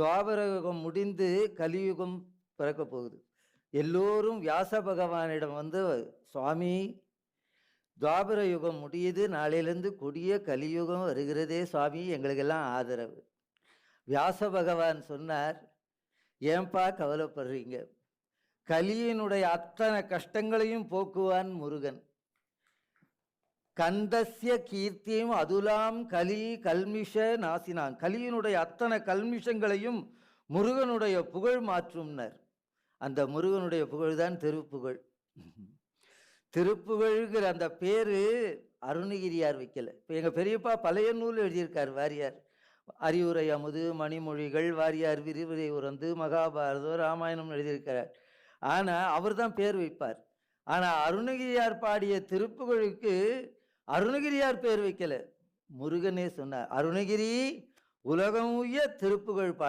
துவாபர யுகம் முடிந்து கலியுகம் பிறக்க போகுது. எல்லோரும் வியாச பகவானிடம் வந்து சுவாமி துவாபர யுகம் முடியுது. நாளையிலேருந்து கொடிய கலியுகம் வருகிறதே சுவாமி. எங்களுக்கெல்லாம் ஆதரவு. வியாச பகவான் சொன்னார் ஏன்பா கவலைப்படுறீங்க? கலியினுடைய அத்தனை கஷ்டங்களையும் போக்குவான் முருகன். கந்தஸ்ய கீர்த்தியும் அதுலாம் கலி கல்மிஷ நாசினான். கலியினுடைய அத்தனை கல்மிஷங்களையும் முருகனுடைய புகழ் மாற்றும்னர். அந்த முருகனுடைய புகழ் தான் திருப்புகழ். திருப்புகழ்கிற அந்த பேரு அருணகிரியார் வைக்கல. இப்போ எங்கள் பெரியப்பா பழைய நூல் எழுதியிருக்கார் வாரியார். அறிவுரை அமுது மணிமொழிகள் வாரியார் விரிவுரை உறந்து மகாபாரதம் ராமாயணம் எழுதியிருக்கிறார். ஆனால் அவர் தான் பேர் வைப்பார். ஆனால் அருணகிரியார் பாடிய திருப்புகழுக்கு அருணகிரியார் பேர் வைக்கல. முருகனே சொன்னார் அருணகிரி உலகம் உய திருப்புகழ் பாடி